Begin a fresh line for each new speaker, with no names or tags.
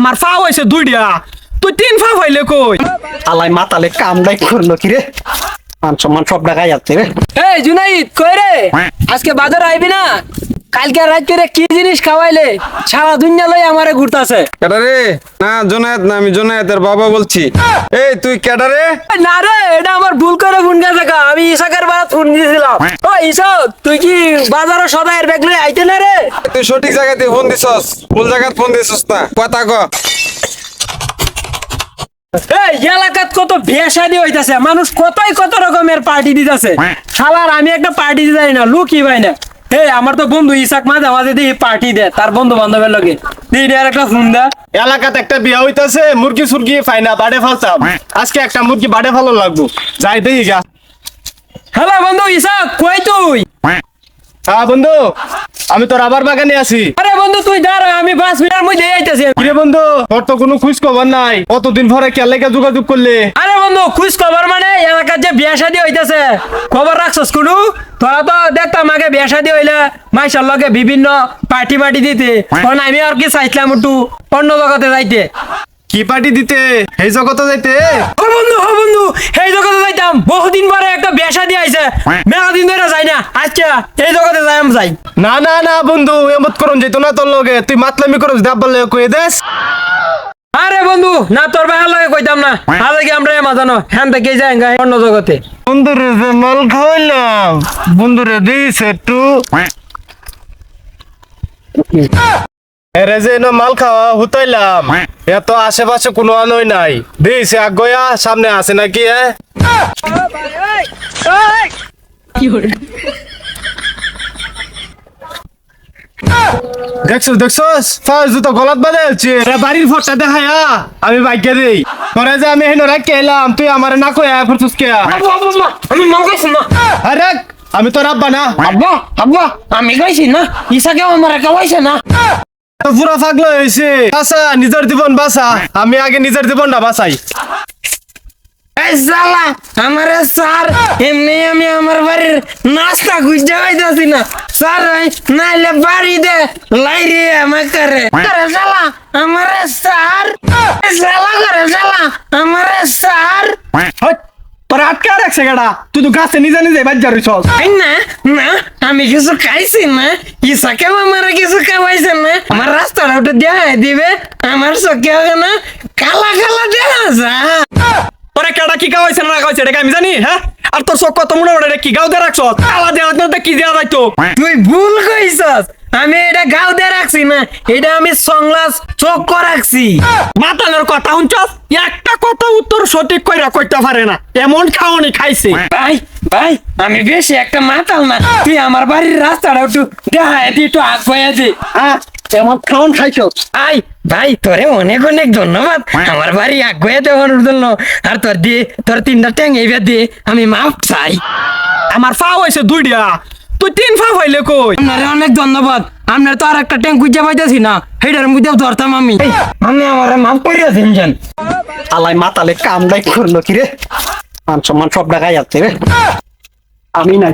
আমার ফা হয়েছে দুইটা। তুই তিন ফা হইলে কই?
আলাই মাতালে কামটাই করল কি রে মান সম্মান সব টাকা যাচ্ছে রে।
এই জুনাইদ কই রে? আজকে বাজার আইবি না? কালকে রাত্রে কি জিনিস খাওয়াইলে সারা দুনিয়া লই আমারে ঘুরতাছে?
কেডা রে না জোনায়েত না আমি জোনায়েতের বাবা বলছি। এই তুই কেডা রে
না রে এটা আমার ভুল করে ফোন গেছে কা আমি ইসাকের বাদ ফোন দিয়েছিলাম। ও ইসাক তুই কি বাজারে সদাইয়ের ব্যাগ লই আইতে না রে?
তুই সঠিক জায়গাতে ফোন দিছস। ভুল জায়গায় ফোন দিছস না। কথা ক।
এই এলাকাত কত বিয়ে শাদি হইতাছে। মানুষ কতই কত রকমের পার্টি দিতেছে। শালার আমি একটা পার্টি দিতে না লুকি ভাই না। আমার তো বন্ধু ইসাক মাঝে মাঝে দিই পার্টি দে তার বন্ধু বান্ধবের লগে একটা ফোন দা।
এলাকাতে একটা বিয়া হইতাছে মুরগি সুরগি পাই না বাড়ে ফালতাম। আজকে একটা মুরগি বাড়ে ফালো লাগবো। যাই দেই গা।
হ্যালো বন্ধু ইসাক কই তুই?
হ্যাঁ বন্ধু আমি তোর আবার বাগানে আছি।
আরে বন্ধু তুই দাঁড়া আমি পাঁচ মিনিটের মধ্যে আইতেছি।
বন্ধু তোর তো কোনো খোঁজ খবর নাই। কতদিন পরে কেলেকে যোগাযোগ করলে?
আরে বন্ধু খুশ খবর মানে এলাকার যে বিয়া শাদি হইতেছে। খবর রাখছস কোনো? তোরা তো দেখতাম আগে বিয়া শাদি হইলে মাইশার লগে বিভিন্ন পার্টি পার্টি দিতে। কারণ আমি আর কি চাইছিলাম একটু অন্য জগতে যাইতে।
কি পার্টি দিতে? এই জগতে যাইতে?
ও বন্ধু ও বন্ধু এই জগতে যাইতাম। বহুদিন পরে একটা বিয়া শাদি আইছে। মেলা দিন ধরে যাই না। আচ্ছা এই জগতে যাই যাই।
না না না বন্ধু এমত করুন যেত না তোর লগে। তুই মাতলামি করস ডাব্বাল লগে কয়ে দেস।
আরে বন্ধু না তোর ভাইয়ের লগে কইতাম না। আজ কি আমরা এমা জানো হ্যান থেকে যাই গা অন্য জগতে।
বন্ধুরে যে মাল খাওয়াইলাম বন্ধুরে দিস একটু। এরে যে এনো মাল খাওয়া হুতাইলাম এত আশেপাশে কোনো আলোই নাই। দিস আগয়া সামনে আছে নাকি হ্যাঁ দেখছ দেখছোস ফার্স্ট জুতো গলাত বাজে আছে বাড়ির ফটটা দেখায়া আমি বাইকে দেই। তোরে যে আমি হেন রাখ এলাম। তুই আমার না কয়া ফুরতুস কে
আমি খাইছি না
আরে আমি তোর আব্বা না।
আব্বা আব্বা আমি খাইছি না ইসাকে আমার খাওয়াইছে না
তো পুরো পাগল হয়েছে বাসা নিজের জীবন বাসা আমি আগে নিজের জীবনটা বাঁচাই।
আমারে স্যার এমনি আমি আমার বাড়ির নাস্তা খুঁজতে পাইতাছি না। আমাকে করে করে সালা আমারে স্যার এই সালা করে সালা আমারে স্যার
তোর আটকা রাখছে গাড়া। তুই তো গাছে নিজে নিজে রইছস।
এই না না আমি কিছু খাইছি না। ইসাকেও আমার কিছু খাওয়াইছে না। আমার রাস্তাটা একটু দেখাই দিবে। আমার চোখে না। কালা কালা দেখা যা
তোরে কেডা কি খাওয়াইছে না খাওয়াইছে এটা আমি জানি হ্যাঁ? আর তোর চোখ কত মনে ওটা কি গাও দিয়ে রাখছস আলা দেওয়া না কি দেওয়া যাইতো?
তুই ভুল কইছস। আমি এটা গাও দিয়ে রাখছি না এটা আমি সংলাস চোখ রাখছি।
মাতালের কথা শুনছস? একটা কথা উত্তর সঠিক কইরা কইতে পারে না। এমন খাওয়ানি খাইছে।
ভাই ভাই আমি বেশি একটা মাতাল না। তুই আমার বাড়ির রাস্তাটা একটু দেখাই দি একটু আগ দি।
হ্যাঁ খাওয়ান খাইছস
আই ভাই তোরে অনেক অনেক ধন্যবাদ। আমার বাড়ি আগুয়ে দেওয়ার জন্য। আর তোর দিয়ে তোর তিনটা ট্যাং এইবার দিয়ে আমি মাপ চাই।
আমার ফা হয়েছে দুইটা। তুই তিন ফা হইলে কই?
আপনারে অনেক ধন্যবাদ। আপনার তো আর একটা ট্যাঙ্ক খুঁজে পাইতেছি না। সেইটার মধ্যেও ধরতাম আমি। আমি আমার মাফ করিয়া দিন
আলাই মাতালে কামটাই করল কি রে মান সম্মান সব টাকা যাচ্ছে রে। আমি নাই।